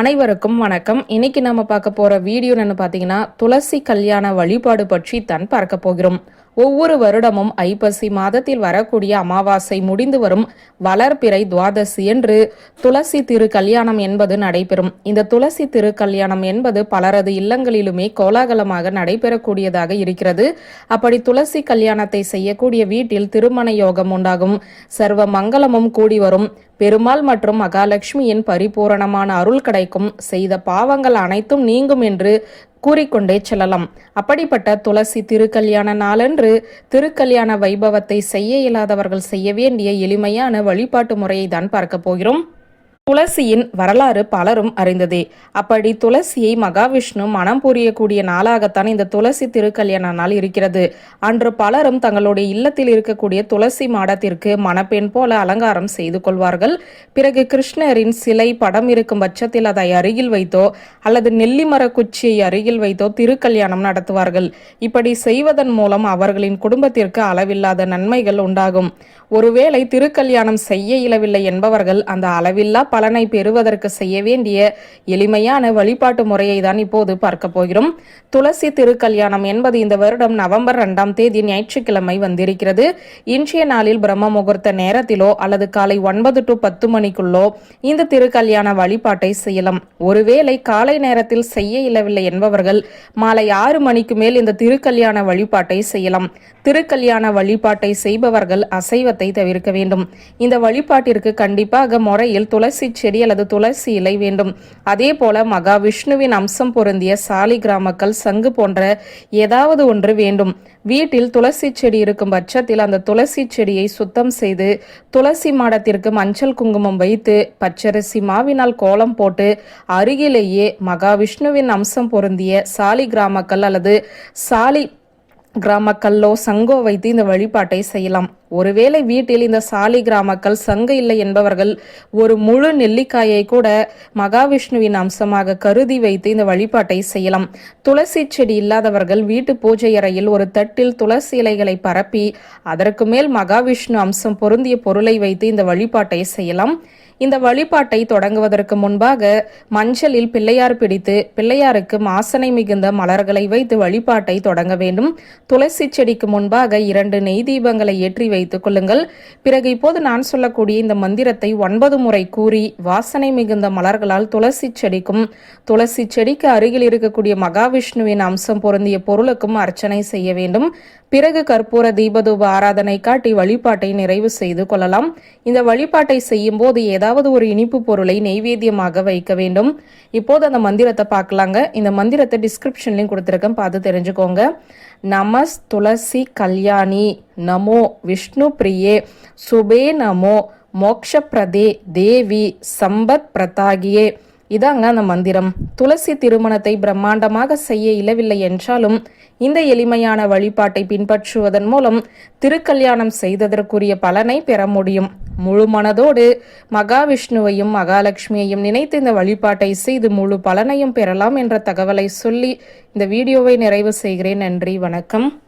அனைவருக்கும் வணக்கம். இன்னைக்கு நம்ம பார்க்க போற வீடியோ என்னன்னு பார்த்தீங்கன்னா துளசி கல்யாண வழிபாடு பற்றி தான் பார்க்க போகிறோம். ஒவ்வொரு வருடமும் ஐப்பசி மாதத்தில் வரக்கூடிய அமாவாசை முடிந்து வரும் வளர்பிறை துவாதசி என்று துளசி திரு கல்யாணம் என்பது நடைபெறும். இந்த துளசி திருக்கல்யாணம் என்பது பலரது இல்லங்களிலுமே கோலாகலமாக நடைபெறக்கூடியதாக இருக்கிறது. அப்படி துளசி கல்யாணத்தை செய்யக்கூடிய வீட்டில் திருமண யோகம் உண்டாகும். சர்வ மங்களமும் கூடி வரும். பெருமாள் மற்றும் மகாலட்சுமியின் பரிபூரணமான அருள் கிடைக்கும். செய்த பாவங்கள் அனைத்தும் நீங்கும் என்று கூறிக்கொண்டே செல்லலாம். அப்படிப்பட்ட துளசி திருக்கல்யாண நாளன்று திருக்கல்யாண வைபவத்தை செய்ய இயலாதவர்கள் செய்ய வேண்டிய எளிமையான வழிபாட்டு முறையை தான் பார்க்க போகிறோம். துளசியின் வரலாறு பலரும் அறிந்ததே. அப்படி துளசியை மகாவிஷ்ணு மனம் புரியக்கூடிய நாளாகத்தான் இந்த துளசி திருக்கல்யாண நாள் இருக்கிறது. அன்று பலரும் தங்களுடைய இல்லத்தில் இருக்கக்கூடிய துளசி மாடத்திற்கு மணப்பெண் போல அலங்காரம் செய்து கொள்வார்கள். பிறகு கிருஷ்ணரின் சிலை படம் இருக்கும் பட்சத்தில் அதை அருகில் வைத்தோ அல்லது நெல்லிமர குச்சியை அருகில் வைத்தோ திருக்கல்யாணம் நடத்துவார்கள். இப்படி செய்வதன் மூலம் அவர்களின் குடும்பத்திற்கு அளவில்லாத நன்மைகள் உண்டாகும். ஒருவேளை திருக்கல்யாணம் செய்ய இயலவில்லை என்பவர்கள் அந்த அளவில்லா பலனை பெறுவதற்கு செய்ய வேண்டிய எளிமையான வழிபாட்டு முறையை தான் இப்போது பார்க்க போகிறோம். துளசி திருக்கல்யாணம் என்பது இந்த வருடம் நவம்பர் இரண்டாம் தேதி ஞாயிற்றுக்கிழமை வந்திருக்கிறது. இன்றைய நாளில் பிரம்ம முகூர்த்த நேரத்திலோ அல்லது காலை ஒன்பது டு பத்து மணிக்குள்ளோ இந்த திருக்கல்யாண வழிபாட்டை செய்யலாம். ஒருவேளை காலை நேரத்தில் செய்ய இயலவில்லை என்பவர்கள் மாலை ஆறு மணிக்கு மேல் இந்த திருக்கல்யாண வழிபாட்டை செய்யலாம். திருக்கல்யாண வழிபாட்டை செய்பவர்கள் அசைவத்தை தவிர்க்க வேண்டும். இந்த வழிபாட்டிற்கு கண்டிப்பாக முறையில் துளசி துளசி செடி அல்லது துளசி இலை வேண்டும். அதே போல மகாவிஷ்ணுவின் அம்சம் பொருந்திய சாலி கிராமக்கல் சங்கு போன்ற ஏதாவது ஒன்று வேண்டும். வீட்டில் துளசி செடி இருக்கும் பட்சத்தில் அந்த துளசி செடியை சுத்தம் செய்து துளசி மாடத்திற்கு மஞ்சள் குங்குமம் வைத்து பச்சரிசி மாவினால் கோலம் போட்டு அருகிலேயே மகாவிஷ்ணுவின் அம்சம் பொருந்திய சாலி கிராமக்கல் அல்லது சாலி கிராமக்கல்லோ சங்கோ வைத்து இந்த வழிபாட்டை செய்யலாம். ஒருவேளை வீட்டில் இந்த சாலி கிராமக்கள் சங்கு இல்லை என்பவர்கள் ஒரு முழு நெல்லிக்காயை கூட மகாவிஷ்ணுவின் அம்சமாக கருதி வைத்து இந்த வழிபாட்டை செய்யலாம். துளசி செடி இல்லாதவர்கள் வீட்டு பூஜை அறையில் ஒரு தட்டில் துளசி இலைகளை பரப்பி அதற்கு மேல் மகாவிஷ்ணு அம்சம் பொருந்திய பொருளை வைத்து இந்த வழிபாட்டை செய்யலாம். இந்த வழிபாட்டை தொடங்குவதற்கு முன்பாக மஞ்சளில் பிள்ளையார் பிடித்து பிள்ளையாருக்கு மாசனை மிகுந்த மலர்களை வைத்து வழிபாட்டை தொடங்க வேண்டும். துளசி செடிக்கு முன்பாக இரண்டு நெய் தீபங்களை ஏற்றி வைத்து வைத்துக் கொள்ளுங்கள். பிறகு இப்போது நான் சொல்லக்கூடிய இந்த மந்திரத்தை ஒன்பது முறை கூறி வாசனை மிகுந்த மலர்களால் துளசி செடிக்கும் துளசி செடிக்கு அருகில் இருக்கக்கூடிய மகாவிஷ்ணுவின் அம்சம் பொருந்திய பொருளுக்கும் அர்ச்சனை செய்ய வேண்டும். பிறகு கற்பூர தீபதூப ஆராதனை காட்டி வழிபாட்டை நிறைவு செய்து கொள்ளலாம். இந்த வழிபாட்டை செய்யும் போது ஏதாவது ஒரு இனிப்பு பொருளை நெய்வேத்தியமாக வைக்க வேண்டும். இப்போது அந்த மந்திரத்தை பார்க்கலாங்க. இந்த மந்திரத்தை டிஸ்கிரிப்ஷன்லையும் கொடுத்துருக்கேன். பார்த்து தெரிஞ்சுக்கோங்க. நமஸ் துளசி கல்யாணி. நமோ விஷ்ணு பிரியே சுபே நமோ மோக்ஷப்பிரதே தேவி சம்பத் பிரதாகியே. இதாங்க அந்த மந்திரம். துளசி திருமணத்தை பிரம்மாண்டமாக செய்ய இயலவில்லை என்றாலும் இந்த எளிமையான வழிபாட்டை பின்பற்றுவதன் மூலம் திருக்கல்யாணம் செய்ததற்குரிய பலனை பெற முடியும். முழு மனதோடு மகாவிஷ்ணுவையும் மகாலட்சுமியையும் நினைத்து இந்த வழிபாட்டை செய்து முழு பலனையும் பெறலாம் என்ற தகவலை சொல்லி இந்த வீடியோவை நிறைவு செய்கிறேன். நன்றி வணக்கம்.